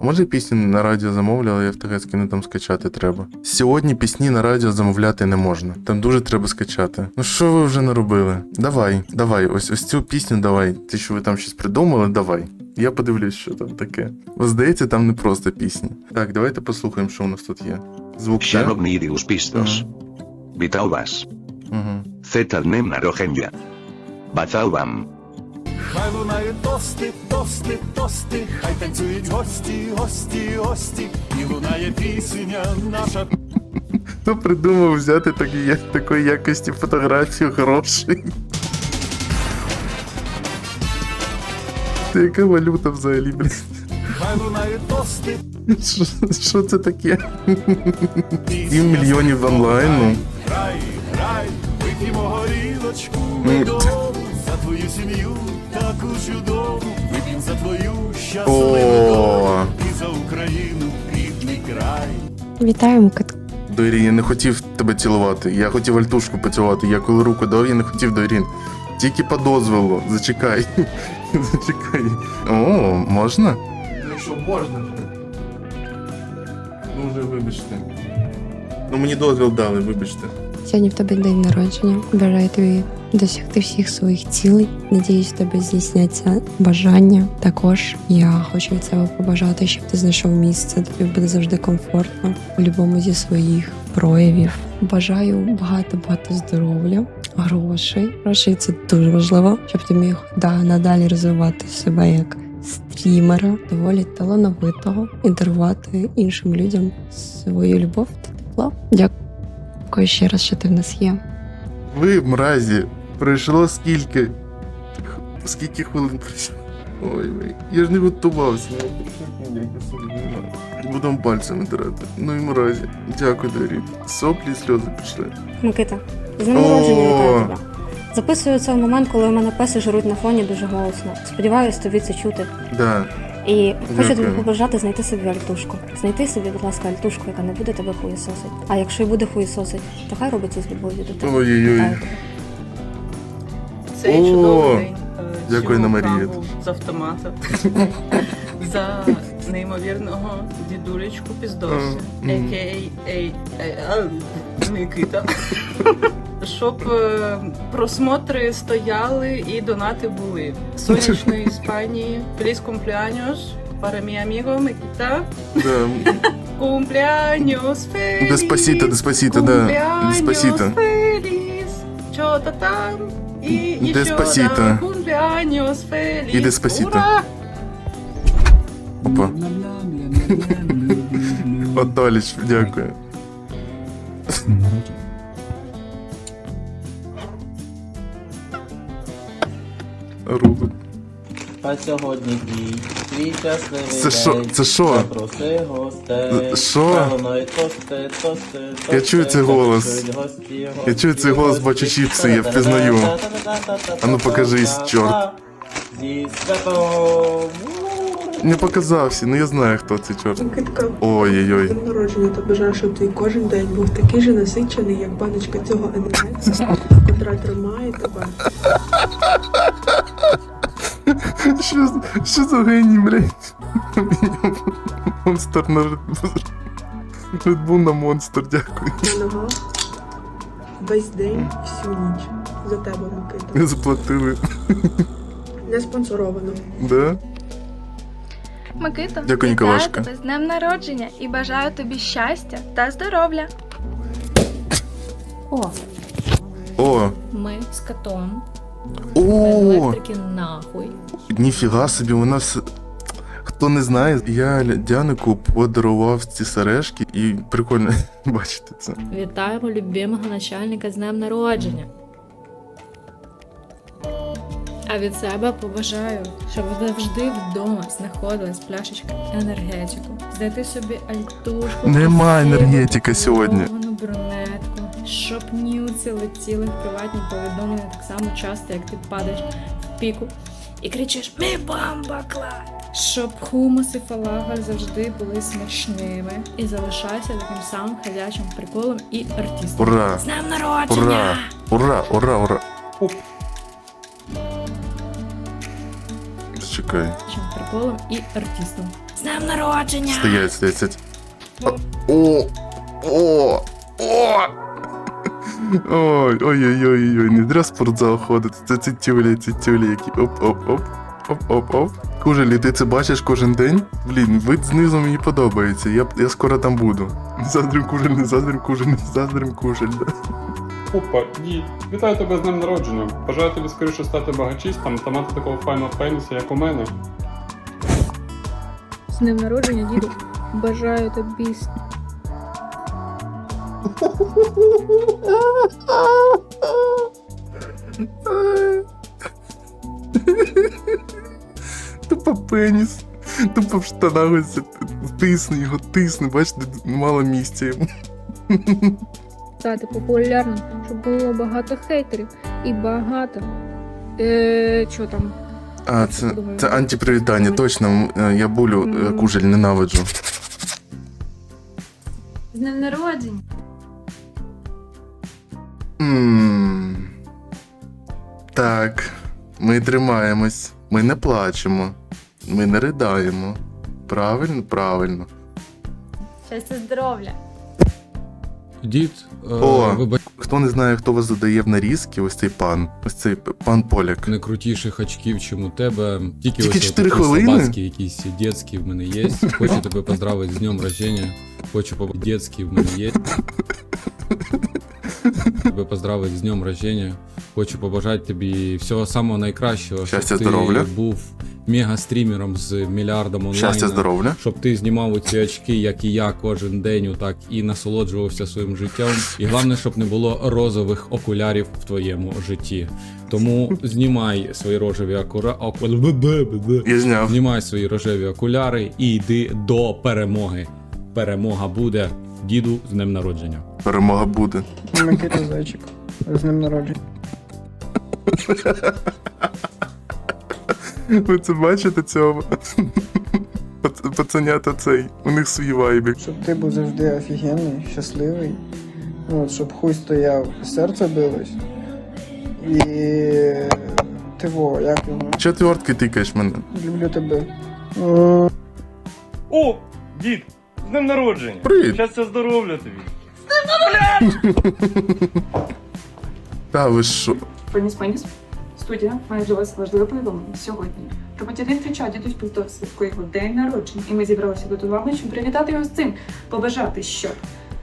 Може пісню на радіо замовлю, але я в ТГ скину там скачати треба. Сьогодні пісні на радіо замовляти не можна. Там дуже треба скачати. Ну що ви вже наробили? Давай, давай, ось ось цю пісню давай. Ти що ви там щось придумали, давай. Я подивлюсь, що там таке. Здається, там не просто пісні. Так, давайте послухаємо, що у нас тут є. Звук? Sharognidius pistos. Vitaubas. Угу. Zetalnem narogenia. Bazaubam. Хай лунають тости, тости, тости, хай танцюють гості, гості, гості, і лунає пісня наша. Хто придумав взяти такі, такої якості фотографію хороший? Це яка валюта взагалі, блін? Хай лунають тости, Що, це таке? пісня 7 мільйонів онлайн, ну. Грай, грай, вип'ємо горілочку Ну, медову за твою сім'ю, таку чудову, вип'ємо за твою щасливу долю і за Україну, рідний край. Вітаємо, Кат. Дорін, я не хотів тебе цілувати. Я хотів альтушку поцілувати. Я коли руку дав, я не хотів Дорін. Тільки по дозволу. Зачекай. Зачекай. О, можна? Ну що, можна? Ну вже вибачте. Ну мені дозвіл дали, вибачте. Сьогодні в тебе день народження. Бажаю тобі досягти всіх своїх цілей. Надіюсь, тебе здійсняться бажання. Також я хочу від себе побажати, щоб ти знайшов місце, тобі буде завжди комфортно у будь-якому зі своїх проявів. Бажаю багато-багато здоров'я, грошей. Грошей це дуже важливо, щоб ти міг да, надалі розвивати себе як стрімера, доволі талановитого, і дарувати іншим людям свою любов та тепло. Дякую ще раз, що ти в нас є. Ви, мразі, пройшло скільки. Скільки хвилин пройшло? Ой, ой, я ж не готувався. не. Буду пальцями тирати. Ну і мразі. Дякую, Дорі. Соплі і сльози пішли. Микита, з днем народження вітаю тебе. Записую це в момент, коли у мене песи жируть на фоні дуже голосно. Сподіваюсь, тобі це чути. Да. І хочу тобі побажати знайти собі альтушку. Знайти собі, будь ласка, альтушку, яка не буде тебе хуєсосить. А якщо й буде хуєсосить, то хай робить це з любов'ю до тебе. Ой-ой-ой. Цей О, чудовий день. е, дякую, Анна каву з автомата. За неймовірного дідулечку Піздося, а.к.а. Микита. Щоб е, просмотри стояли і донати були. Сонячної Іспанії, Feliz cumpleaños para mi amigo Микита. Cumpleaños feliz. Деспасіто, деспасіто, да. Деспасіто. Что-то там. И. И деспасито. Ура! Опа. Отоліч, дякую. Рубик. А сьогодні твій твій щасливий Це що? день. Це що? Запроси гостей. Що? Певною тости, тости, тости. Я чую цей голос. гості, Я чую цей голос, бачу чіпси, я впізнаю. А ну покажись, чорт. Зі святом. Не показався, ну я знаю, хто цей чорт. Ой-ой-ой. день народження та бажаю, щоб твій кожен день був такий же насичений, як баночка цього енергетика, котра тримає тебе. Що, що за геній, блядь? Монстр на Red Bull. На монстр, дякую. На ногах весь день, всю ніч. За тебе, Микита. Не заплатили. Не спонсоровано. Да? Микита, Дякую, вітаю Ніколашка. тебе з днем народження і бажаю тобі щастя та здоров'я. О, О, ми з котом. О, Електрики нахуй. ніфіга собі, у нас. Хто не знає, я Дянику подарував ці сережки і прикольно бачити це. Вітаємо любимого начальника з днем народження. А від себе побажаю, щоб завжди вдома знаходилась пляшечка енергетику. Знайти собі альтушку. Нема красиву, енергетика сьогодні. брюнетку, щоб нюци летіли в приватні повідомлення так само часто, як ти падаєш в піку і кричиш Мі бомба клад! Щоб хумус і фалага завжди були смачними і залишайся таким самим ходячим приколом і артистом. Ура! З днем народження! Ура! Ура, ура, ура! Оп. Чекай. чим приколом і артистом. З днем народження! Стоять, стоять, стоять. О, о, о. Ой, ой, ой, ой, ой, не зря спортзал ходити. Це ці тюлі, ці тюлі, які оп-оп-оп. Оп-оп-оп. Кужелі, ти це бачиш кожен день? Блін, вид знизу мені подобається. Я, я скоро там буду. Не заздрим кужель, не заздрим кужель, не заздрим кужель. Опа, дід, вітаю тебе з днем народження. Бажаю тобі скоріше стати багачистом та мати такого файного пеніса, як у мене. З днем народження, діду. Бажаю тобі Тупо пеніс. Тупо в штанах ось тисне його, тисне, бачите, мало місця йому. стати популярним, щоб було багато хейтерів і багато. Е, що там? А, це, це антипривітання, точно. Я булю е, кужель ненавиджу. З днем народження! М, Так, ми тримаємось, ми не плачемо, ми не ридаємо. Правильно, правильно. Щастя, здоров'я! Дід, е, О. вибач, Хто не знає, хто вас задає в нарізки, ось цей пан, ось цей пан Поляк. не крутіших очків, чим у тебе. Тільки, Тільки ось чотири отакі хвилини? слабацькі якісь дітські в мене є. Хочу тебе поздравити з днем рождения. Хочу побачити дітські в мене є. Тебе поздравити з днем рождения. Хочу побажати тобі всього самого найкращого. Щастя, щоб ти здоров'я. був мега-стрімером з мільярдом онлайн. Щастя, здоров'я. Щоб ти знімав ці очки, як і я, кожен день, отак і насолоджувався своїм життям. І головне, щоб не було розових окулярів в твоєму житті. Тому знімай свої рожеві. Я зняв. Знімай свої рожеві окуляри і йди до перемоги. Перемога буде. Діду з днем народження. Перемога буде. Микита Зайчик. З ним народження. Ви це бачите цього? Пацанята цей, у них свої вайби. Щоб ти був завжди офігенний, щасливий. Ну, От, щоб хуй стояв, серце билось. І ти во, як його? Четвертки тикаєш мене. Люблю тебе. О, дід, з днем народження. Привіт. Щастя, здоров'я тобі. Та ви що? Пеніс, пеніс. Студія має для вас важливе повідомлення сьогодні. Громадянин Твіча дідусь Піздов святкує його день народження, і ми зібралися тут з вами, щоб привітати його з цим. Побажати, щоб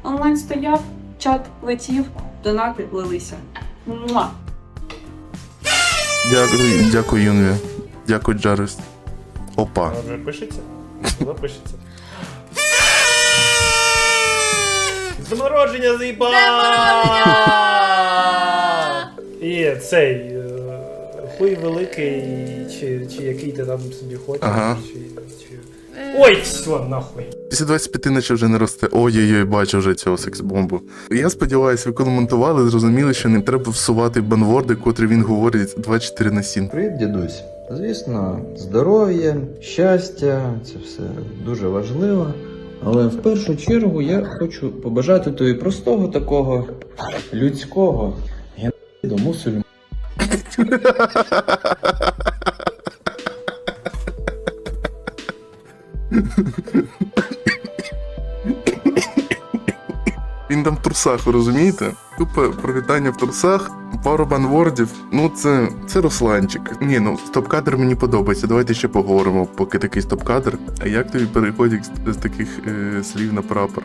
онлайн стояв, чат летів, донати лилися. Муа! Дякую, дякую, Юнві. Дякую, Джарвіс. Опа. Вже пишеться? Народження, заїба! І цей е, хуй великий, чи, чи який ти там собі хочеш. Ага. Чи, чи... Ой, все, нахуй. Після 25 наче вже не росте. Ой-ой-ой, бачу вже цього секс-бомбу. Я сподіваюся, ви коли монтували, зрозуміли, що не треба всувати банворди, котрі він говорить 24 на 7. Привіт, дідусь. Звісно, здоров'я, щастя, це все дуже важливо. Але в першу чергу я хочу побажати тобі простого такого людського геноциду мусульман. Він там в трусах, ви розумієте? Тупо привітання в трусах, пару банвордів. Ну, це, це Русланчик. Ні, ну стоп-кадр мені подобається. Давайте ще поговоримо, поки такий стоп-кадр. А як тобі переходить з, з таких е, слів на прапор?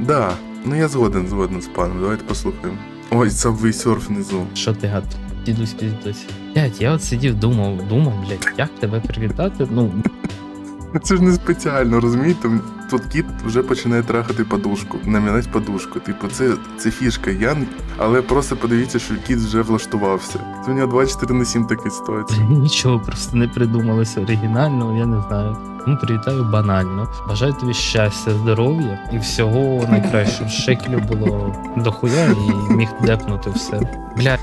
Да, ну я згоден, згоден з паном. Давайте послухаємо. Ой, сабвий серф внизу. Що ти гад? Дідусь піздусь. Блять, я от сидів, думав, думав, блять, як тебе привітати? Ну, Це ж не спеціально, розумієте? Тут кіт вже починає трахати подушку, намінать подушку. Типу, це, це фішка. Я, але просто подивіться, що кіт вже влаштувався. Це у нього 24 на 7 така ситуація. нічого просто не придумалося оригінального, я не знаю. Ну, привітаю банально. Бажаю тобі щастя, здоров'я і всього найкращого. Шекелю було дохуя і міг депнути все. Блядь,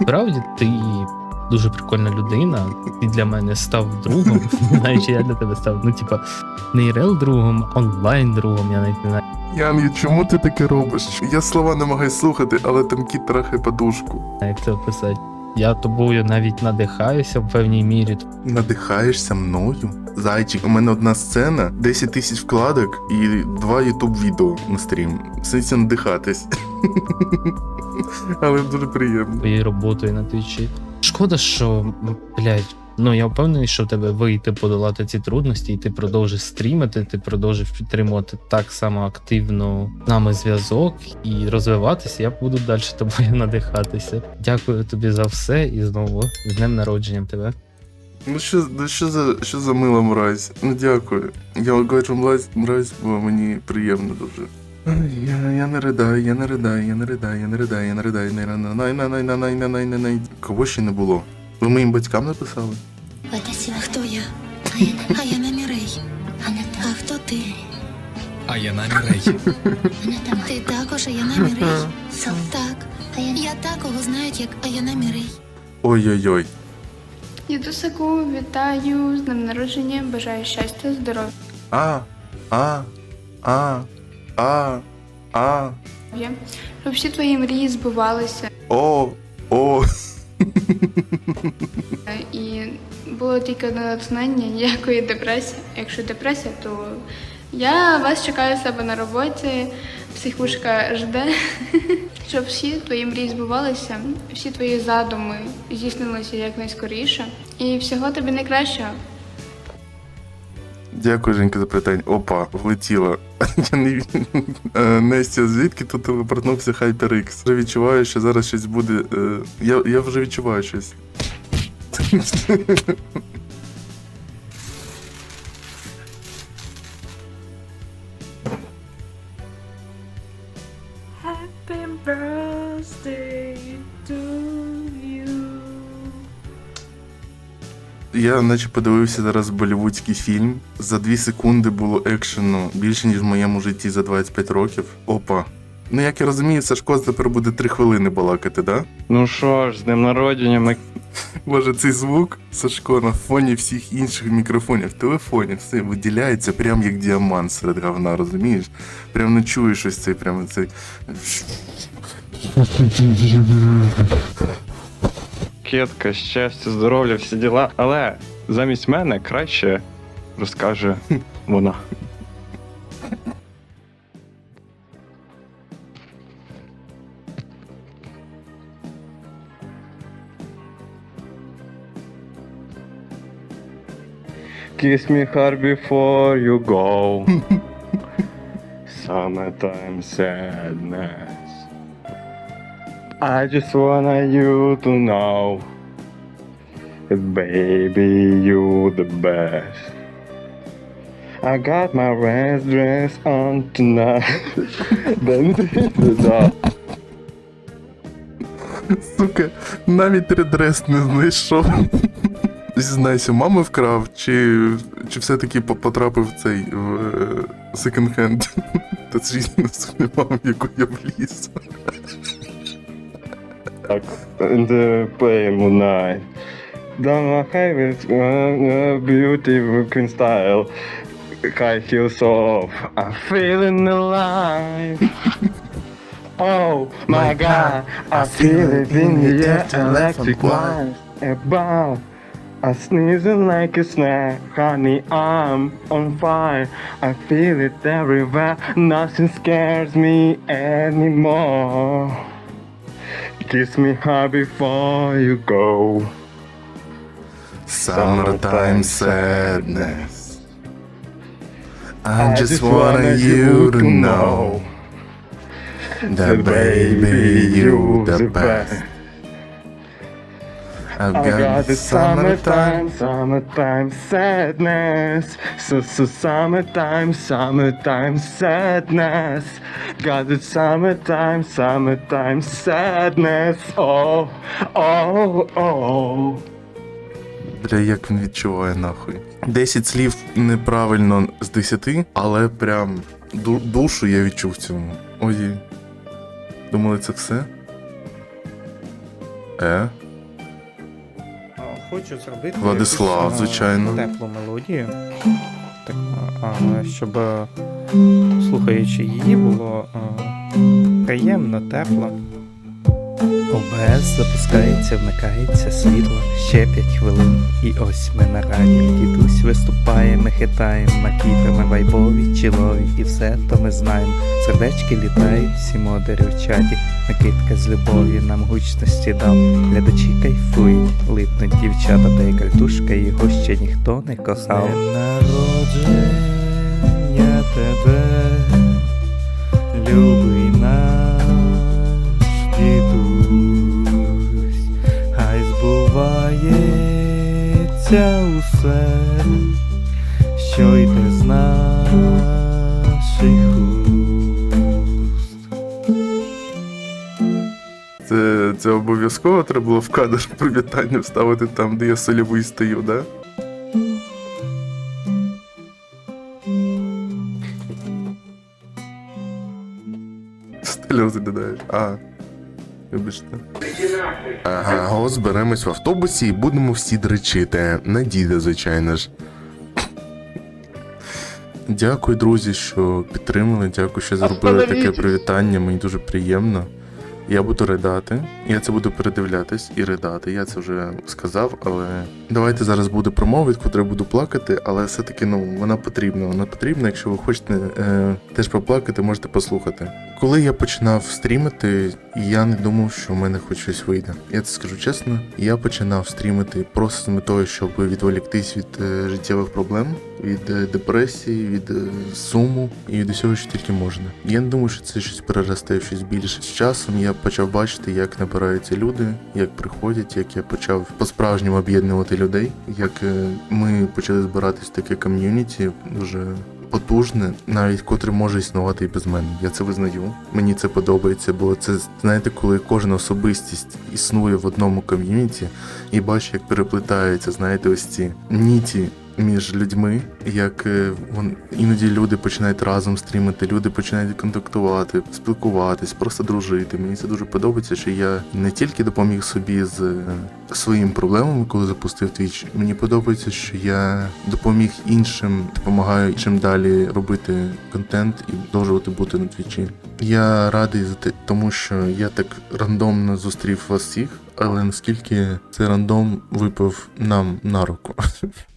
справді ти дуже прикольна людина. Ти для мене став другом. Не чи я для тебе став. Ну, типа, не ірел другом, онлайн другом, я навіть не знаю. Ян, чому ти таке робиш? Я слова намагаюсь слухати, але там кіт трахає подушку. як це описати. Я тобою навіть надихаюся в певній мірі. Надихаєшся мною? Зайчик, у мене одна сцена, 10 тисяч вкладок і два ютуб відео на стрім. Сенсі надихатись. Але дуже приємно. твоєю роботою на твічі. Шкода, що, блядь, ну я впевнений, що в тебе вийде подолати ці трудності, і ти продовжиш стрімити, ти продовжиш підтримувати так само активно з нами зв'язок і розвиватися. Я буду далі тобою надихатися. Дякую тобі за все і знову з днем народженням тебе. Ну що, ну що за що за мила мразь? Ну дякую. Я кажу мразь, мразь, бо мені приємно дуже. Я, я не ридаю, я не ридаю, я не ридаю, я не ридаю, я не ридаю, не ридаю. Кого ще не було? Ви моїм батькам написали? Хто я? А я на Мірей. А хто ти? А я на Мірей. Ти також, а я на Мірей. Так. Я такого знають, як а я на Мірей. Ой-ой-ой. Дідусику, вітаю, з днем народження, бажаю щастя, здоров'я. А, а, а а, а, Щоб всі твої мрії збувалися о, о. і було тільки одне натхнення, ніякої депресії. Якщо депресія, то я вас чекаю себе на роботі, психушка жде, щоб всі твої мрії збувалися, всі твої задуми здійснилися якнайскоріше. І всього тобі найкращого. Дякую, Женька, за питання. Опа, влетіла. Я не Е, Нестя, звідки тут телепортнувся HyperX? Вже відчуваю, що зараз щось буде. е, Я, я вже відчуваю щось. Я наче подивився зараз болівудський фільм. За 2 секунди було екшену більше, ніж в моєму житті за 25 років. Опа. Ну, як я розумію, Сашко тепер буде 3 хвилини балакати, да? Ну що ж, з днем народження, ми Боже, цей звук Сашко на фоні всіх інших мікрофонів в телефоні все виділяється прям як діамант серед говна, розумієш? Прям не чуєш ось цей прям цей. Кетка, щастя, здоров'я, всі діла. Але замість мене краще розкаже вона. Kiss me hard before you go. Summertime sadness. I just want you to know baby you the best. I got my red dress on tonight. Then the Сука, навіть редрес не знайшов. Зізнайся, мами вкрав, чи, чи все-таки по- потрапив цей в секонд-хенд? Та це ж в яку я вліз. Так, in the play moonlight. Don't my favorite uh, beautiful queen style. High heels off. I'm feeling alive. oh my god, I feel it in the air, electric lines above. I sneezing like a snake, honey, I'm on fire. I feel it everywhere, nothing scares me anymore. Kiss me hard before you go. Summertime sadness. I just wanted you to know that baby you the best. I've got the summertime, summertime sadness. So, so summertime, summertime sadness. Got the summertime, summertime sadness. Oh, oh, oh. Бля, як він відчуває нахуй. 10 слів неправильно з 10, але прям ду- душу я відчув в цьому. Ой. Думали, це все? Е? Хочу зробити Владислав, якусь, звичайно. теплу мелодію. Так, а, щоб е, слухаючи її, було а, приємно, тепло. ОБС запускається, вмикається світло, ще 5 хвилин. І ось ми на радіо. Дідусь виступає, ми хитаємо макітрами вайбові, чілові, і все то ми знаємо. Сердечки літають, всі модери в чаті. Микитка з любові нам гучності дав. Глядачі кайфують, липнуть дівчата, та й кальтушка, його ще ніхто не кохав. народження тебе, любий наш дідусь, хай збувається усе, що йде з наших Це, обов'язково треба було в кадр привітання вставити там, де я сольовий стою, да? Сльози додають. А. Вибачте. Ага, ось зберемось в автобусі і будемо всі дречити. На діда, звичайно ж. Дякую, друзі, що підтримали. Дякую, що зробили таке привітання. Мені дуже приємно. Я буду ридати. Я це буду передивлятись і ридати. Я це вже сказав, але давайте зараз буде промова, від котрої буду плакати, але все-таки ну вона потрібна. Вона потрібна. Якщо ви хочете е, теж поплакати, можете послухати. Коли я починав стрімити, я не думав, що в мене хоч щось вийде. Я це скажу чесно. Я починав стрімити просто з метою, щоб відволіктись від е, життєвих проблем, від е, депресії, від е, суму і від усього, що тільки можна. Я не думаю, що це щось переросте щось більше. З часом я почав бачити, як набираються люди, як приходять, як я почав по-справжньому об'єднувати людей, як ми почали збиратись в таке ком'юніті дуже потужне, навіть котре може існувати і без мене. Я це визнаю. Мені це подобається, бо це знаєте, коли кожна особистість існує в одному ком'юніті і бачить, як переплетаються, знаєте, ось ці ніті. Між людьми, як е, вон іноді люди починають разом стрімити, люди починають контактувати, спілкуватись, просто дружити. Мені це дуже подобається, що я не тільки допоміг собі з е, своїми проблемами, коли запустив твіч. Мені подобається, що я допоміг іншим, допомагаю іншим далі робити контент і продовжувати бути на твічі. Я радий за те, тому що я так рандомно зустрів вас всіх, але наскільки цей рандом випав нам на руку.